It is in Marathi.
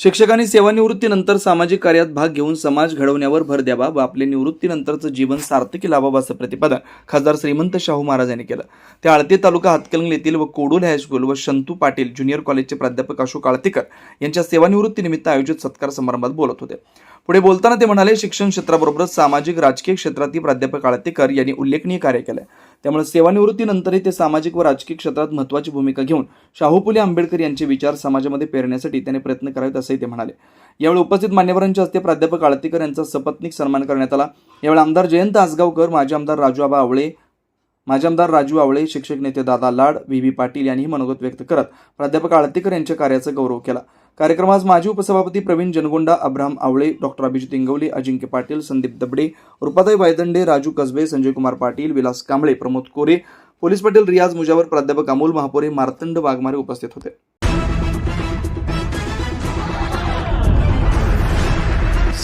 शिक्षकांनी सेवानिवृत्तीनंतर सामाजिक कार्यात भाग घेऊन समाज घडवण्यावर भर द्यावा व आपले निवृत्तीनंतरचं जीवन सार्थकी लावावं असं प्रतिपादन खासदार श्रीमंत शाहू महाराज यांनी केलं. ते आळते तालुका हातकलंग येथील व कोडोल हायस्कूल व शंतू पाटील ज्युनियर कॉलेजचे प्राध्यापक अशोक आळतेकर यांच्या सेवानिवृत्तीनिमित्त आयोजित सत्कार समारंभात बोलत होते. पुढे बोलताना ते म्हणाले शिक्षण क्षेत्राबरोबरच सामाजिक राजकीय क्षेत्रातील प्राध्यापक आळतेकर यांनी उल्लेखनीय कार्य केलं त्यामुळे सेवानिवृत्तीनंतरही ते सामाजिक व राजकीय क्षेत्रात महत्त्वाची भूमिका घेऊन शाहू फुले आंबेडकर यांचे विचार समाजामध्ये पेरण्यासाठी त्यांनी प्रयत्न करावेत असंही ते म्हणाले. यावेळी उपस्थित मान्यवरांच्या हस्ते प्राध्यापक आळतीकर यांचा सपत्निक सन्मान करण्यात आला. यावेळी आमदार जयंत आसगावकर माजी आमदार राजूआबा आवळे माजी आमदार राजू आवळे शिक्षक नेते दादा लाड व्ही. व्ही. पाटील यांनीही मनोगत व्यक्त करत प्राध्यापक आळतीकर यांच्या कार्याचा गौरव केला. कार्यक्रमास माजी उपसभापती Praveen Jangonda Abraham Awale doctor Abhijit Ingawale Ajinkya Patil Sandeep Dabade Rupatai Waydande Raju Kasbe Sanjay Kumar Patil Vilas Kamble Pramod Kore police Patil Riyaz Mujawar प्राध्यापक अमोल महापोरे मार्तंड वाघमारे उपस्थित होते.